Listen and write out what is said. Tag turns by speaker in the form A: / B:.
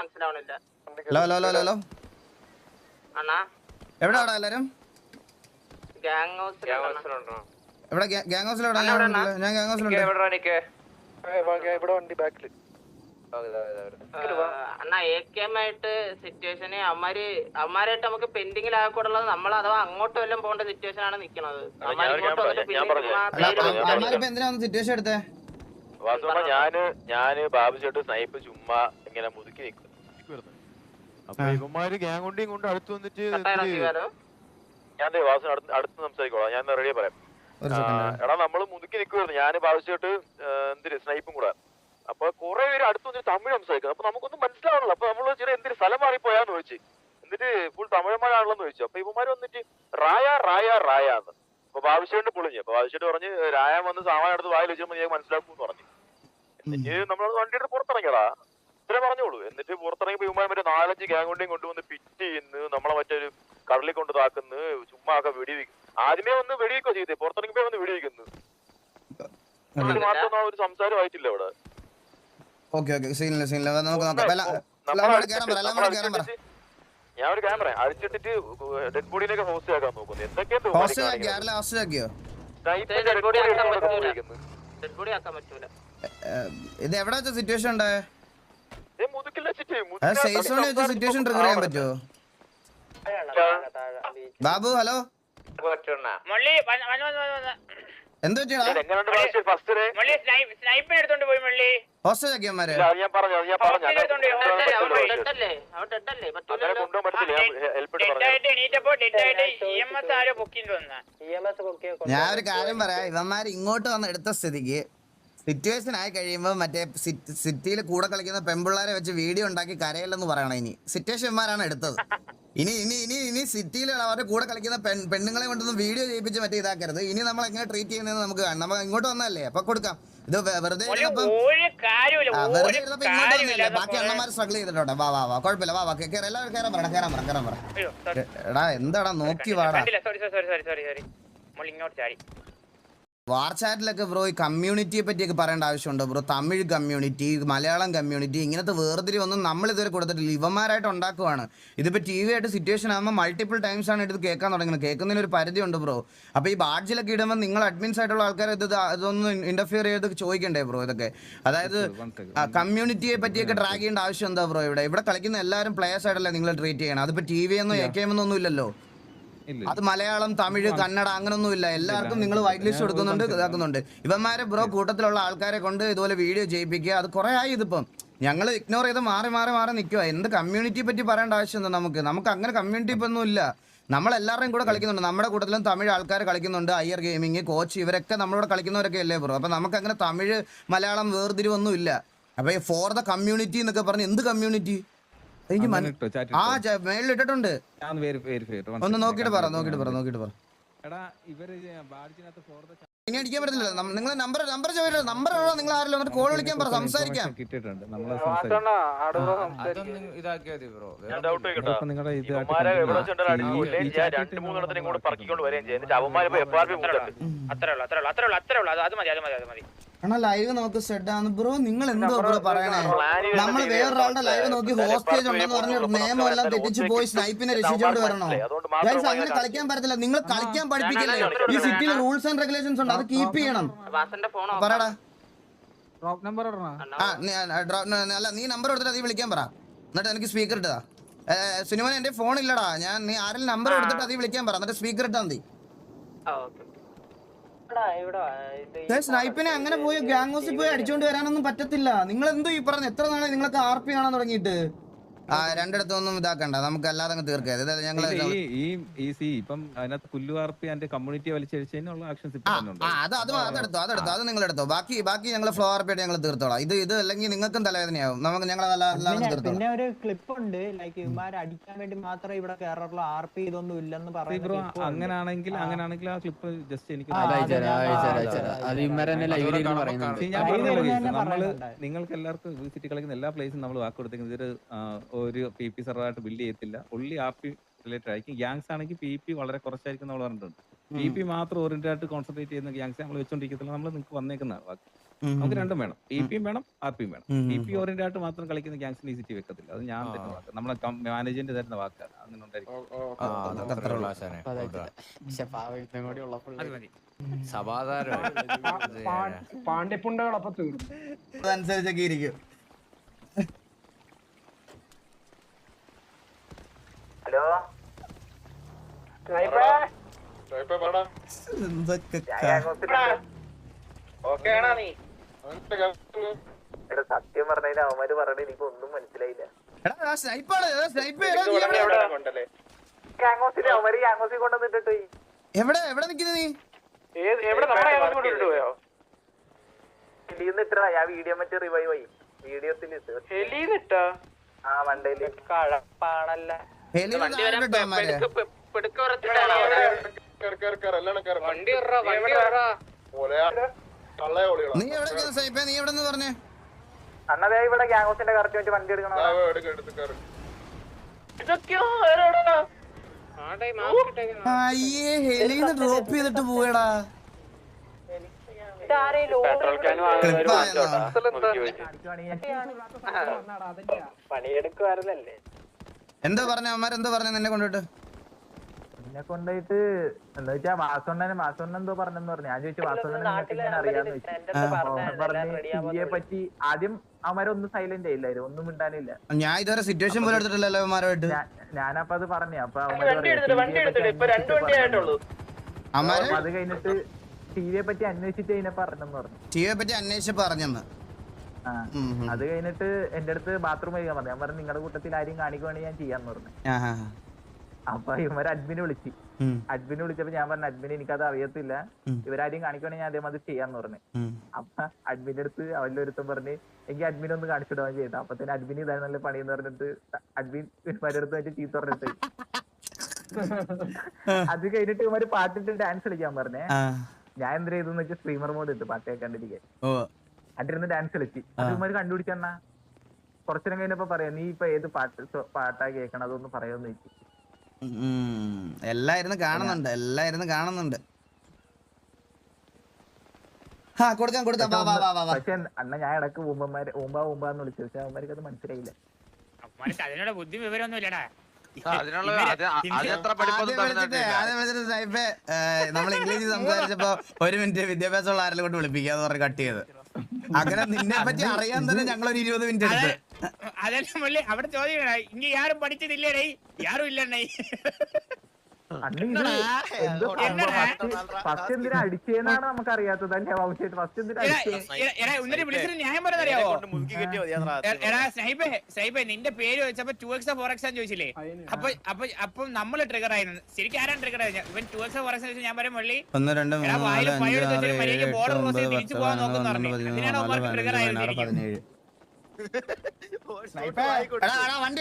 A: മനസ്സിലാവണില്ല.
B: Hello hello hello hello
A: അണ്ണാ.
B: എവിടെയാടാ എല്ലാരും?
A: ഗ്യാങ് ഹൗസിലുണ്ടോ?
B: എവിടെ ഗ്യാങ് ഹൗസിൽ എവിടെ ഞാൻ ഗ്യാങ് ഹൗസിലുണ്ട്.
C: ഇവിടെ വണ്ടി ബാക്കിൽ
A: അണ്ണാ എ കെ എം ആയിട്ട് സിറ്റുവേഷന് അമ്മാര് അമ്മാരായിട്ട് നമുക്ക് പെൻഡിങ്ങിൽ ആകെക്കൂടുള്ളത് നമ്മൾ അഥവാ അങ്ങോട്ട് വല്ലതും പോകേണ്ട സിറ്റുവേഷൻ ആണ് നിക്കണത്.
B: സിറ്റുവേഷൻ എടുത്തേ?
D: ഞാൻ ഞാൻ ബാബു ബാബുചേട്ട് സ്നൈപ്പ് ചുമ്മാ ഇങ്ങനെ മുതുക്കി നിൽക്കുന്നു
E: അപ്പൊ ഇവന്മാര് ഗ്യാങ് കൊണ്ടും കൊണ്ട് അടുത്ത് വന്നിട്ട്
D: ഞാൻ ദേ വാസു അടുത്ത് അടുത്ത് സംസാരിക്കോളാം. ഞാൻ റെഡി പറയാം. എടാ നമ്മൾ മുതുക്കി നിൽക്കുവായിരുന്നു ഞാൻ ഭാവിച്ചിട്ട് എന്തിന് സ്നൈപ്പും കൂടെ. അപ്പൊ കുറെ പേര് അടുത്ത് വന്നിട്ട് തമിഴ് സംസാരിക്കുന്നു. അപ്പൊ നമുക്കൊന്നും മനസ്സിലാവണല്ലോ. അപ്പൊ നമ്മൾ ചെറിയ എന്തിന് സ്ഥലം മാറിപ്പോയാന്ന് ചോദിച്ചു. എന്നിട്ട് ഫുൾ തമിഴന്മാരാണല്ലോ ചോദിച്ചു. അപ്പൊ ഇവന്മാര് വന്നിട്ട് റായ റായ റായ എന്ന്. അപ്പൊ ബാബുശ്ശേട്ട് പൊളിഞ്ഞു. അപ്പൊ ബാബുശ്ശേട്ട് പറഞ്ഞ് രായ വന്ന് സാമാൻ എടുത്ത് വായിൽ വെച്ചപ്പോ ഞാൻ മനസ്സിലാക്കും എന്ന് പറഞ്ഞു. എന്നിട്ട് നമ്മൾ വണ്ടിയുടെ പുറത്തിറങ്ങിയടാ ഇത്രേ പറഞ്ഞോളൂ. എന്നിട്ട് പുറത്തിറങ്ങി പോകുമ്പോൾ മറ്റേ നാലഞ്ച് ഗ്യാങ് കൊണ്ടേയും കൊണ്ടുവന്ന് പിറ്റ് ചെയ്യുന്നു നമ്മളെ മറ്റൊരു കടലിൽ കൊണ്ട് താക്കുന്നു ചുമ്മാ ഒക്കെ വെടിവെക്കും. ആദ്യമേ വന്ന് വെടിവെക്കോ ചെയ്തേ പുറത്തിറങ്ങിപ്പോ വന്ന് വെടിവെക്കുന്നു. മാത്രം ഒരു സംസാരമായിട്ടില്ല ഇവിടെ.
B: Okay okay. സീനില്ല സീനില്ല. നമുക്ക് നോക്കാം.
D: ഞാൻ ഒരു ക്യാമറ അടിച്ചിട്ടിട്ട് ഡെഡ് ബോഡിയിലേക്ക് ഹോസ്റ്റ് ആക്കാൻ നോക്കുന്നു. എന്തൊക്കെയാ
B: ഹോസ്റ്റൽ ആക്കിയോ? ആരെല്ലാം ഹോസ്റ്റൽ ആക്കിയോ?
A: ഡെഡ് ബോഡി ആക്കാൻ പറ്റൂല. ഡെഡ് ബോഡി ആക്കാൻ പറ്റൂല.
B: ഏഹ്, ഇത് എവിടെ വെച്ച സിറ്റുവേഷൻ ഉണ്ടായേ? സേഫ് സോണിൽ വെച്ച സിറ്റുവേഷൻ ട്രിഗർ ചെയ്യാൻ പറ്റുമോ ബാബു ഹലോ? എന്തോ ഹോസ്റ്റൽ ആക്കിയമാര്
D: ഞാൻ
B: ഒരു കാര്യം പറയാം. ഇവന്മാർ ഇങ്ങോട്ട് വന്ന് എടുത്ത സ്ഥിതിക്ക് സിറ്റുവേഷൻ ആയി കഴിയുമ്പോൾ മറ്റേ സിറ്റിയിൽ കൂടെ കളിക്കുന്ന പെമ്പിള്ളാരെ വെച്ച് വീഡിയോ ഉണ്ടാക്കി കരയില്ലെന്ന് പറയണം ഇനി. സിറ്റുവേഷന്മാരാണ് എടുത്തത്. ഇനി ഇനി ഇനി ഇനി സിറ്റിയിൽ അവരുടെ കൂടെ കളിക്കുന്ന പെൺ പെണ്ണുങ്ങളെ കൊണ്ടൊന്നും വീഡിയോ ചെയ്യിപ്പിച്ച് മറ്റേ ഇതാക്കരുത്. ഇനി നമ്മൾ എങ്ങനെ ട്രീറ്റ് ചെയ്യുന്നത് നമുക്ക് കാണാം നമ്മൾ ഇങ്ങോട്ട് വന്നല്ലേ അപ്പൊ കൊടുക്കാം. ഇത് വെറുതെ ഇരുന്നപ്പോ ഇങ്ങോട്ട് ബാക്കി അണ്ണന്മാർ സ്ട്രഗിൾ ചെയ്തിട്ടുണ്ട്. വാ വാ വാ. കുഴപ്പമില്ല. വാ വാ. കയറി എല്ലാവരും കയറാൻ പറ കയറാൻ പറ കയറാൻ പറ. എടാ എന്താടാ? നോക്കി വാടാ.
F: Sorry sorry sorry sorry sorry ഇങ്ങോട്ട് ചാടി.
B: വാർ ചാറ്റിലൊക്കെ ബ്രോ ഈ കമ്മ്യൂണിറ്റിയെ പറ്റിയൊക്കെ പറയേണ്ട ആവശ്യമുണ്ടോ? Bro Tamil community Malayalam community ഇങ്ങനത്തെ വേർതിരിവൊന്നും നമ്മൾ ഇതുവരെ കൊടുത്തിട്ടില്ല. ഇവന്മാരായിട്ട് ഉണ്ടാക്കുവാണ്. ഇതിപ്പോൾ ടി വി ആയിട്ട് സിറ്റുവേഷൻ ആകുമ്പോൾ മൾട്ടിപ്പിൾ ടൈംസ് ആണ് ഇത് കേൾക്കാൻ തുടങ്ങുന്നത്. കേൾക്കുന്നതിന് ഒരു പരിധിയുണ്ട് ബ്രോ. അപ്പോൾ ഈ ബാഡ്ജിലൊക്കെ ഇടുമ്പോൾ നിങ്ങൾ അഡ്മിൻസ് ആയിട്ടുള്ള ആൾക്കാർ ഇത് ഇത് ഇതൊന്നും ഇന്റർഫിയർ ചെയ്ത് ചോദിക്കണ്ടേ ബ്രോ ഇതൊക്കെ? അതായത് കമ്മ്യൂണിറ്റിയെ പറ്റിയൊക്കെ ട്രാക്ക് ചെയ്യേണ്ട ആവശ്യം എന്താ ബ്രോ ഇവിടെ? ഇവിടെ കളിക്കുന്ന എല്ലാവരും പ്ലേയേഴ്സ് ആയിട്ടല്ലേ നിങ്ങൾ ട്രീറ്റ് ചെയ്യണം? അതിപ്പോൾ ടി വി എന്നോ എ കെ എം ഇല്ലല്ലോ. അത് മലയാളം തമിഴ് കന്നഡ അങ്ങനൊന്നും ഇല്ല എല്ലാവർക്കും നിങ്ങൾ വൈറ്റ് ലിസ്റ്റ് കൊടുക്കുന്നുണ്ട് ഇതാക്കുന്നുണ്ട്. ഇവന്മാരെ ബ്രോ കൂട്ടത്തിലുള്ള ആൾക്കാരെ കൊണ്ട് ഇതുപോലെ വീഡിയോ ചെയ്യിപ്പിക്കുക. അത് കുറെ ആയി ഇതിപ്പം. ഞങ്ങൾ ഇഗ്നോർ ചെയ്ത് മാറി മാറി മാറി നിൽക്കുക എന്ത് കമ്മ്യൂണിറ്റി പറ്റി പറയേണ്ട ആവശ്യമൊന്നും നമുക്ക്? നമുക്ക് അങ്ങനെ കമ്മ്യൂണിറ്റി ഇപ്പം ഒന്നും ഇല്ല. നമ്മൾ എല്ലാവരുടെയും കൂടെ കളിക്കുന്നുണ്ട്. നമ്മുടെ കൂട്ടത്തിലും തമിഴ് ആൾക്കാർ കളിക്കുന്നുണ്ട്. അയ്യർ ഗെയിമിങ് കോച്ച് ഇവരൊക്കെ നമ്മളോട് കളിക്കുന്നവരൊക്കെ അല്ലേ ബ്രോ? അപ്പം നമുക്ക് അങ്ങനെ തമിഴ് മലയാളം വേർതിരിവൊന്നും ഇല്ല. അപ്പോൾ ഈ ഫോർ ദ കമ്മ്യൂണിറ്റി എന്നൊക്കെ പറഞ്ഞ് എന്ത് കമ്മ്യൂണിറ്റി എനിക്ക് ആ. മേളിൽ ഇട്ടിട്ടുണ്ട് ഒന്ന്
G: നോക്കിട്ട്
B: നോക്കിയിട്ട് പറ
G: നോക്കിട്ട്
B: നോക്കിയിട്ട് പറ
G: നോക്കിട്ട്
B: നോക്കിയിട്ട് പറ. ഇനി അടിക്കാൻ പറ്റില്ല നിങ്ങൾ നമ്പർ നമ്പർ ചോദിച്ചു നമ്പർ നിങ്ങൾ ആരല്ലോ എന്നിട്ട് കോൾ വിളിക്കാൻ പറ സംസാരിക്കാം.
F: അത്രേ ഉള്ളൂ അത്രേ ഉള്ളൂ അത്രേ ഉള്ളൂ അത്രേ ഉള്ളൂ. അത് അത് മതി അത് മതി അത് മതി.
B: ആണോ ലൈവ് നമുക്ക് സെഡ് ആണ് ബ്രോ നിങ്ങൾ എന്തോ ബ്രോ പറയണേ? നമ്മൾ വേറൊരാളുടെ ലൈവ് നോക്കി ഹോസ്റ്റേജ് ഉണ്ടെന്ന് പറഞ്ഞ് നിയമം എല്ലാം തെറ്റിച്ച് പോയി സ്നൈപ്പിനെ രക്ഷിച്ചോണ്ട് വരണോ? ഗൈസ് അങ്ങനെ കളിക്കാൻ പറ്റത്തില്ല. നിങ്ങൾ കളിക്കാൻ പഠിപ്പിക്കില്ലേ? ഈ സിറ്റിയിൽ റൂൾസ് ആൻഡ് റെഗുലേഷൻസ് ഉണ്ട്. അത് കീപ്പ് ചെയ്യണം.
A: വാസന്റെ ഫോൺ
B: പറയടാ
H: ഡ്രോപ്പ് നമ്പർ
B: അല്ല നീ നമ്പർ കൊടുത്തിട്ട് അതീ വിളിക്കാൻ പറ. എന്നിട്ട് എനിക്ക് സ്പീക്കർ ഇട്ടതാ. സിനിമ എന്റെ ഫോൺ ഇല്ലടാ. ഞാൻ നീ ആരെങ്കിലും നമ്പർ കൊടുത്തിട്ട് അതീ വിളിക്കാൻ പറ. എന്നിട്ട് സ്പീക്കർ ഇട്ടാ മതി. സ്നൈപ്പിനെ അങ്ങനെ പോയി ഗ്യാങ് ഹൗസിൽ പോയി അടിച്ചോണ്ട് വരാനൊന്നും പറ്റത്തില്ല. നിങ്ങൾ എന്തോ ഈ പറഞ്ഞു എത്ര നാളെ നിങ്ങൾക്ക് ആർ പി കാണാൻ തുടങ്ങിയിട്ട്? ആ രണ്ടിടത്തൊന്നും ഇതാക്കണ്ട. നമുക്ക് അല്ലാതെ അങ്ങ് തീർക്കാം ഇതായത് ഞങ്ങൾ
G: ഈ ഈ സി ഇപ്പം അതിനകത്ത് പുല്ലു ആർപ്പി അതിന്റെ കമ്മ്യൂണിറ്റി വലിച്ചഴിച്ചതിനുള്ള ആക്ഷൻസ്
B: അത് അത് അതെടുത്തോ അതെടുത്തോ അത് നിങ്ങൾ എടുത്തോ ബാക്കി ബാക്കി ഞങ്ങൾ ഫ്ലോ ആർ പി ആയിട്ട് ഞങ്ങൾ തീർത്തോളാം. ഇത് ഇത് അല്ലെങ്കിൽ നിങ്ങൾക്കും തലവേദനയാവും. നമുക്ക് ഞങ്ങൾ
I: പിന്നെ ഒരു ക്ലിപ്പ് ഉണ്ട്. ലൈക്ക് അടിക്കാൻ വേണ്ടി മാത്രമേ ഇവിടെ ആർ പി ഇതൊന്നും ഇല്ലെന്ന്
G: ആ. ക്ലിപ്പ് ജസ്റ്റ് എനിക്ക്. നിങ്ങൾക്ക് എല്ലാവർക്കും സിറ്റി കളിക്കുന്ന എല്ലാ പ്ലേസും നമ്മൾ വാക്ക് കൊടുത്തേക്കുന്നത് ഇതൊരു ഒരു പി പി സെർവറായിട്ട് ബിൽഡ് ചെയ്യത്തില്ല. ഉള്ളി ആർ പി റിലേറ്റഡ് ആയിരിക്കും. ഗ്യാങ്സ് ആണെങ്കിൽ പി പി വളരെ കുറച്ചായിരിക്കും നമ്മൾ പറഞ്ഞിട്ടുണ്ട്. പി പി മാത്രം ഓറിയന്റഡ് ആയിട്ട് കോൺസെൻട്രേറ്റ് ചെയ്യുന്ന ഗ്യാങ്സ് നമ്മൾ വെച്ചോണ്ടിരിക്കത്തില്ല. നമ്മൾ നിങ്ങൾക്ക് വന്നേക്കുന്ന നമുക്ക് രണ്ടും വേണം. പി പിയും വേണം ആർ പിയും വേണം.
B: പി
G: പി ഓറിയന്റഡ് ആയിട്ട് മാത്രം കളിക്കുന്ന ഗ്യാങ്സിന് സിറ്റി വെക്കത്തില്ല. അത് ഞാൻ തരുന്ന വാക്ക്. നമ്മളെ മാനേജ്മെന്റ് തരുന്ന വാക്കാണ്. അങ്ങനെ ഉണ്ടായിരിക്കും.
H: സമാധാനം
C: പാണ്ഡ്യപ്പുണ്ടകളപ്പൊ തീർന്നു.
B: അതനുസരിച്ചൊക്കെ ഇരിക്കും.
A: ഹലോ?
B: എന്തൊക്കെ ക-
A: ഓക്കെ ആണോ നീ. സത്യം പറഞ്ഞതിന് അവന്മാര് പറഞ്ഞ എനിക്ക് ഒന്നും മനസ്സിലായില്ല. അവന്മാര് ഗ്യാങ്ങോസിൽ കൊണ്ടുവന്നിട്ട്
B: എവിടെ? എവിടെ നീ?
A: ഞാൻ വീഡിയോ മറ്റേ റിവൈവ് ആയി.
C: ഹെലിന്നിട്ടാ
A: ആ മണ്ടയിൽ കഴപ്പാണല്ല.
B: നീ എവിടെ സ്നൈപ്പേ നീ എവിടെ പറഞ്ഞേ?
A: അന്നതേ ഇവിടെ ഗ്യാങ്ങോസിന്റെ കറക്റ്റ് വേണ്ടി വണ്ടി എടുക്കണം
B: അയ്യേ ഹെലിന്ന് ഡ്രോപ്പ് ചെയ്തിട്ട് പോയടാ
A: പണിയെടുക്കുവായിരുന്നല്ലേ?
B: എന്താ പറഞ്ഞ എന്താ പറഞ്ഞ നിന്നെ കൊണ്ടിട്ട്
A: എന്നെ കൊണ്ടുപോയിട്ട് എന്താ വെച്ചാ വാസുണ്ണനെ വാസുണ്ണൻ എന്തോ പറഞ്ഞെന്ന് പറഞ്ഞു. ഞാൻ ചോദിച്ചു വാസുണ്ണനെ അറിയാന്ന് ചോദിച്ചു. പറഞ്ഞ്? പറ്റി ആദ്യം അവന്മാരൊന്നും സൈലന്റ് ആയില്ലായിരുന്നു ഒന്നും മിണ്ടാനില്ല.
B: ഞാൻ ഇതുവരെ സിറ്റുവേഷൻ പോലും എടുത്തിട്ടില്ലല്ലോ അവന്മാരുമായിട്ട്
A: ഞാൻ ഞാനപ്പൊ അത് പറഞ്ഞു അപ്പൊ
B: അവന്മാര്
A: അത് കഴിഞ്ഞിട്ട് ടിവിയെ പറ്റി അന്വേഷിച്ച് കഴിഞ്ഞ പറഞ്ഞെന്ന് പറഞ്ഞു.
B: ടിവിയെ പറ്റി അന്വേഷിച്ച് പറഞ്ഞെന്ന്.
A: അത് കഴിഞ്ഞിട്ട് എന്റെ അടുത്ത് ബാത്റൂം കഴിക്കാൻ പറഞ്ഞു. ഞാൻ പറഞ്ഞു നിങ്ങളുടെ കൂട്ടത്തിൽ ആരെയും കാണിക്കുവാണെങ്കിൽ ഞാൻ ചെയ്യാന്ന് പറഞ്ഞു. അപ്പൊ ഇവർ അഡ്മിനെ വിളിച്ചു. അഡ്മിനെ വിളിച്ചപ്പോ ഞാൻ പറഞ്ഞു അഡ്മിനെ എനിക്കത് അറിയത്തില്ല. ഇവരാരെയും കാണിക്കുവാണെങ്കിൽ ഞാൻ അതേമാതിരി ചെയ്യാന്ന് പറഞ്ഞു. അപ്പൊ അഡ്മിന്റെ അടുത്ത് അവന്റെ ഒരുത്തം പറഞ്ഞു എനിക്ക് അഡ്മിൻ ഒന്ന് കാണിച്ചിടുവാൻ ചെയ്തു അപ്പൊ തന്നെ അഡ്മിൻ ഇതാണ് നല്ല പണി എന്ന് പറഞ്ഞിട്ട് അഡ്മിൻ ഇവരുടെ അടുത്ത് വെച്ച് ചീത്ത പറഞ്ഞിട്ട്. അത് കഴിഞ്ഞിട്ട് ഇവർ പാട്ടിട്ട് ഡാൻസ് കളിക്കാൻ പറഞ്ഞേ. ഞാൻ എന്ത് ചെയ്തു വെച്ചാൽ സ്ട്രീമർ മോഡ് ഇട്ട് പാട്ട് കേൾക്കാണ്ടിരിക്കാൻ.
B: ഓ
A: അതിരുന്ന് ഡാൻസ് കളിച്ച് അത് ഇവർ കണ്ടുപിടിച്ചണ്ണ കുറച്ചു നേരം കഴിഞ്ഞപ്പോ പറയാം നീ ഇപ്പൊ ഏത് പാട്ട് പാട്ടാ കേൾക്കണം അതൊന്ന് പറയാന്ന് ചോദിച്ചു.
B: ഉം. എല്ലാം ഇരുന്ന് കാണുന്നുണ്ട് എല്ലാം ഇരുന്ന് കാണുന്നുണ്ട്. ആ കൊടുക്കാം കൊടുക്കാം. വാ വാ വാ വാ
A: പക്ഷെ അണ്ണ ഞാൻ ഇടയ്ക്ക് ഊമ്പന്മാര് ഊമ്പാ ഊമ്പാന്ന് വിളിച്ചു. പക്ഷെ അവന്മാർക്ക് അത് മനസ്സിലായില്ല.
F: അതിനുള്ള ബുദ്ധി വിവരമൊന്നും ഇല്ലടാ.
B: നമ്മൾ ഇംഗ്ലീഷ് സംസാരിച്ചപ്പോ ഒരു മിനിറ്റ് വിദ്യാഭ്യാസമുള്ള ആരെങ്കിലും കൊണ്ട് വിളിപ്പിക്കാന്ന് പറഞ്ഞ് കട്ട് ചെയ്ത്. അങ്ങനെ നിന്നെ പറ്റി അറിയാൻ തന്നെ ഞങ്ങൾ ഒരു ഇരുപത് മിനിറ്റ് എടുത്ത്.
F: അതെല്ലാം അവിടെ ചോദ്യം ഇങ്ങനെ യാരും പഠിച്ചതില്ലേടേ യാരും ഇല്ലണ്ണേ
A: ഫസ്റ്റ് എന്തിനാ അടിച്ചേന്നാണ് നമുക്ക് അറിയാത്തത് അല്ലേ ബാബുശേട്ട് ഫസ്റ്റ് എന്തിനാ
F: സ്നൈപ്പേ നിന്റെ പേര് ചോദിച്ചപ്പോ ടു എക്സ് ഫോർ എക്സ് ചോദിച്ചില്ലേ? അപ്പൊ അപ്പൊ അപ്പൊ നമ്മൾ ട്രിഗർ ആയിരുന്നു ശരിക്കും ആരാണ് ട്രിഗർ ആയത്? ഇവൻ ടു എക്സ് ഫോർ എക്സ് ഞാൻ പറയും വള്ളി ചെയ്ത്
B: ഒമ്പത്
F: പോകാൻ നോക്കുന്നു പറഞ്ഞു. അതിനാണ്
B: എടാ, എടാ, വണ്ടി